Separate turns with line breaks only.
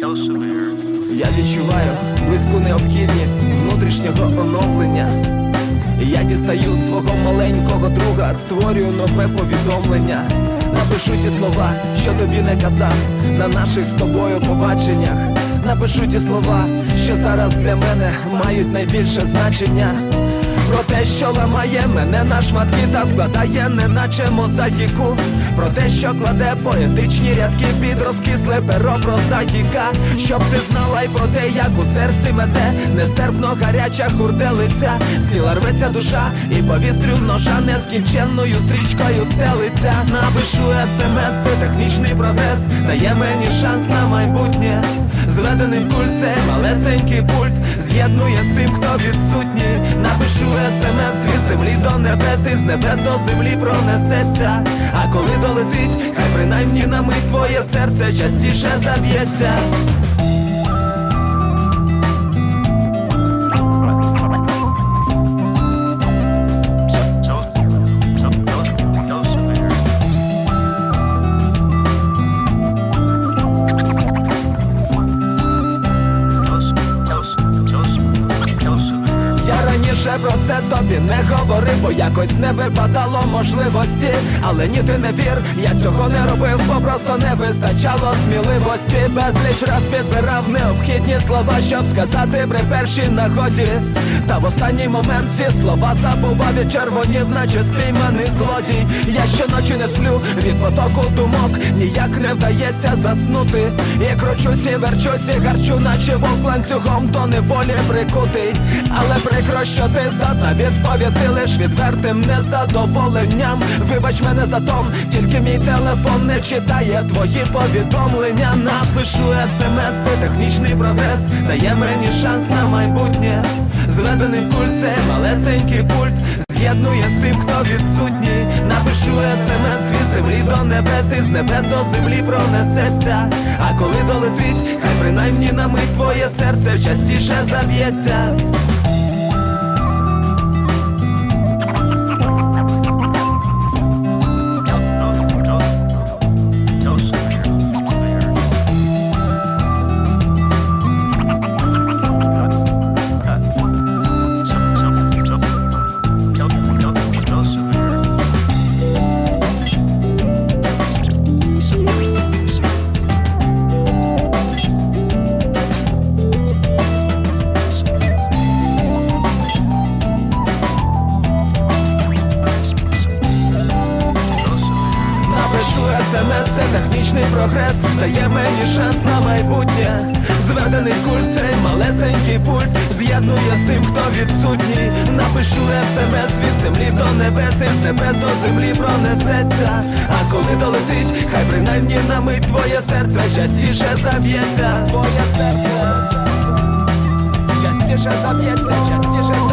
Я відчуваю близьку необхідність внутрішнього оновлення. Я дістаю свого маленького друга, створюю нове повідомлення. Напишу ті слова, що тобі не казав на наших з тобою побаченнях. Напишу ті слова, що зараз для мене мають найбільше значення. Про те, що ламає мене на шматки та складає, неначе мозаїку. Про те, що кладе поетичні рядки під розкисле перо прозаїка. Щоб ти знала й про те, як у серці мете, нестерпно гаряча хурделиця. З тіла рветься душа і повістрю ножа нескінченною стрічкою стелиться. Напишу смс, це технічний прогрес, дає мені шанс на майбутнє. Зведений культ, це малесенький пульт З'єднує з тим, хто відсутній Напишу смс від землі до небес І з небес до землі пронесеться. А коли долетить, хай принаймні на мить твоє серце частіше заб'ється Я про це тобі не говорив, бо якось не випадало можливості. Але ні, ти не вір, я цього не робив, бо просто не вистачало сміливості. Безліч раз підбирав необхідні слова, щоб сказати при першій нагоді. Та в останній момент ці слова забував і червонів, наче спійманий злодій. Я щоночі не сплю від потоку думок, ніяк не вдається заснути. І кручусь і верчусь, і гарчу, наче вовк ланцюгом до неволі прикутий. Але прикро, що ти здатна відповісти лиш відвертим незадоволенням. Вибач мене за том, тільки мій телефон не читає твої повідомлення. Напишу смс, це технічний прогрес, дає мені шанс на майбутнє. Зведений культ, це малесенький пульт. З'єднує з тим, хто відсутній. Напишу смс від землі до небес і з небес до землі пронесеться. А коли долетить, хай принаймні на мить твоє серце частіше заб'ється. Технічний прогрес, дає мені шанс на майбутнє. Зведений культ, цей малесенький пульт з'єднує з тим, хто відсутній. Напишу смс від землі до небес, і з небес до землі пронесеться. А коли долетить, хай принаймні на мить твоє серце частіше заб'ється. Твоє серце частіше заб'ється, частіше